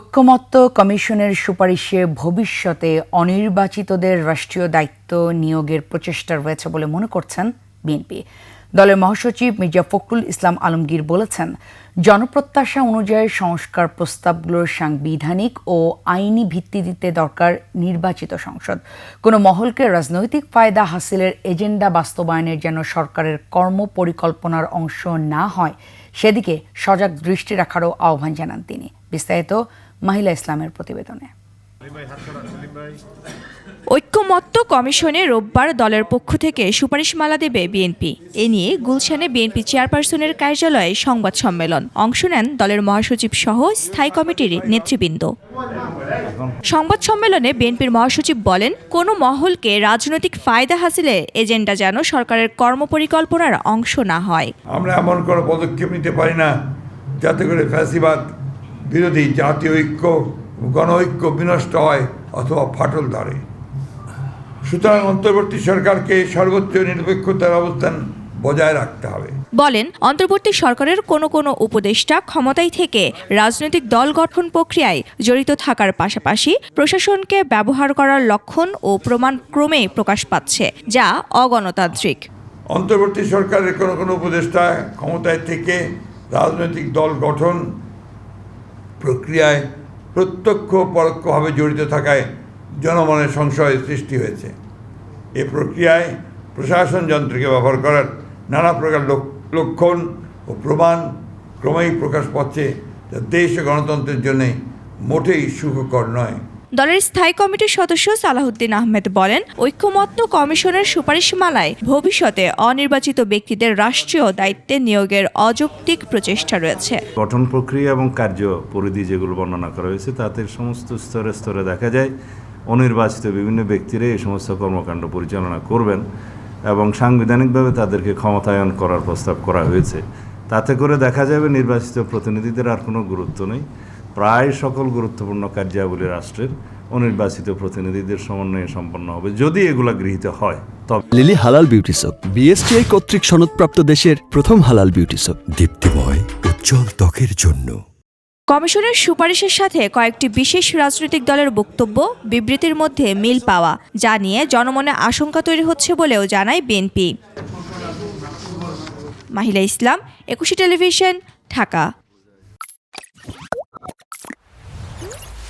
ঐক্যমত্য কমিশনের সুপারিশে ভবিষ্যতে অনির্বাচিতদের রাষ্ট্রীয় দায়িত্ব নিয়োগের প্রচেষ্টা রয়েছে বলে মনে করছেন বিএনপি। দলের মহাসচিব মির্জা ফখরুল ইসলাম আলমগীর বলেছেন, জনপ্রত্যাশা অনুযায়ী সংস্কার প্রস্তাবগুলোর সাংবিধানিক ও আইনি ভিত্তি দিতে দরকার নির্বাচিত সংসদ। কোনো মহলকে রাজনৈতিক ফায়দা হাসিলের এজেন্ডা বাস্তবায়নের যেন সরকারের কর্ম পরিকল্পনার অংশ না হয়, সেদিকে সজাগ দৃষ্টি রাখারও আহ্বান জানান তিনি। বিস্তারিত মাহিলা ইসলামের প্রতিবেদনে। ঐক্যমত্য কমিশনে রোববার দলের পক্ষ থেকে সুপারিশমালা দেবে বিএনপি। এ নিয়ে গুলশানে বিএনপি চেয়ারপারসনের কার্যালয়ে সংবাদ সম্মেলন। অংশ নেন দলের মহাসচিব সহ স্থায়ী কমিটির নেতৃবৃন্দ। সংবাদ সম্মেলনে বিএনপির মহাসচিব বলেন কোনো মহলকে রাজনৈতিক ফায়দা হাসিলে এজেন্ডা যেন সরকারের কর্মপরিকল্পনার অংশ না হয়। আমরা এমন কোনো পদক্ষেপ নিতে পারি না যাতে করে ফ্যাসিবাদ বিরোধী জাতীয় ঐক্য গণ ঐক্য বিনষ্ট হয় অথবা ফাটল ধরে। সুতরাং অন্তর্বর্তী সরকারকে সর্বোচ্চ নিরপেক্ষতার অবস্থান বজায় রাখতে হবে। বলেন অন্তর্বর্তী সরকারের কোনো কোনো উপদেষ্টা ক্ষমতায় থেকে রাজনৈতিক দল গঠন প্রক্রিয়ায় জড়িত থাকার পাশাপাশি প্রশাসনকে ব্যবহার করার লক্ষণ ও প্রমাণ ক্রমে প্রকাশ পাচ্ছে যা অগণতান্ত্রিক। অন্তর্বর্তী সরকারের কোনো কোনো উপদেষ্টা ক্ষমতায় থেকে রাজনৈতিক দল গঠন প্রক্রিয়ায় প্রত্যক্ষ পরোক্ষভাবে জড়িত থাকায় জনমনের সংশয়ের সৃষ্টি হয়েছে। এ প্রক্রিয়ায় প্রশাসন যন্ত্রকে ব্যবহার করার নানা প্রকার লক- লক্ষণ ও প্রমাণ ক্রমেই প্রকাশ পাচ্ছে যা দেশ ও গণতন্ত্রের জন্যে মোটেই সুখকর নয়। দলের স্থায়ী কমিটির সদস্য সালাহুদ্দিন আহমেদ বলেন, ঐক্যমত্য কমিশনের সুপারিশমালায় ভবিষ্যতে অনির্বাচিত ব্যক্তিদের রাষ্ট্রীয় দায়িত্বে নিয়োগের অযৌক্তিক প্রচেষ্টা রয়েছে। গঠন প্রক্রিয়া এবং কার্য পরিধি যেগুলো বর্ণনা করা হয়েছে, তাতে সমস্ত স্তরে স্তরে দেখা যায় অনির্বাচিত বিভিন্ন ব্যক্তিরা এই সমস্ত কর্মকাণ্ড পরিচালনা করবেন এবং সাংবিধানিকভাবে তাদেরকে ক্ষমতায়ন করার প্রস্তাব করা হয়েছে। তাতে করে দেখা যাবে নির্বাচিত প্রতিনিধিদের আর কোনো গুরুত্ব নেই। প্রায় সকল গুরুত্বপূর্ণ কার্যাবলী রাষ্ট্রের অনির্বাচিত প্রতিনিধিদের সমন্বয়ে সম্পন্ন হবে। যদি এগুলো গৃহীত হয় তবে লিলি হালাল বিউটি সোপ বিএসটিআই কর্তৃক সনদপ্রাপ্ত দেশের প্রথম হালাল বিউটি সোপ দীপ্তিময় উজ্জ্বল ত্বকের জন্য। কমিশনের সুপারিশের সাথে কয়েকটি বিশেষ রাজনৈতিক দলের বক্তব্য বিবৃতির মধ্যে মিল পাওয়া যা নিয়ে জনমনে আশঙ্কা তৈরি হচ্ছে বলেও জানায় বিএনপি মাহিলা ইসলাম একুশে টেলিভিশন ঢাকা।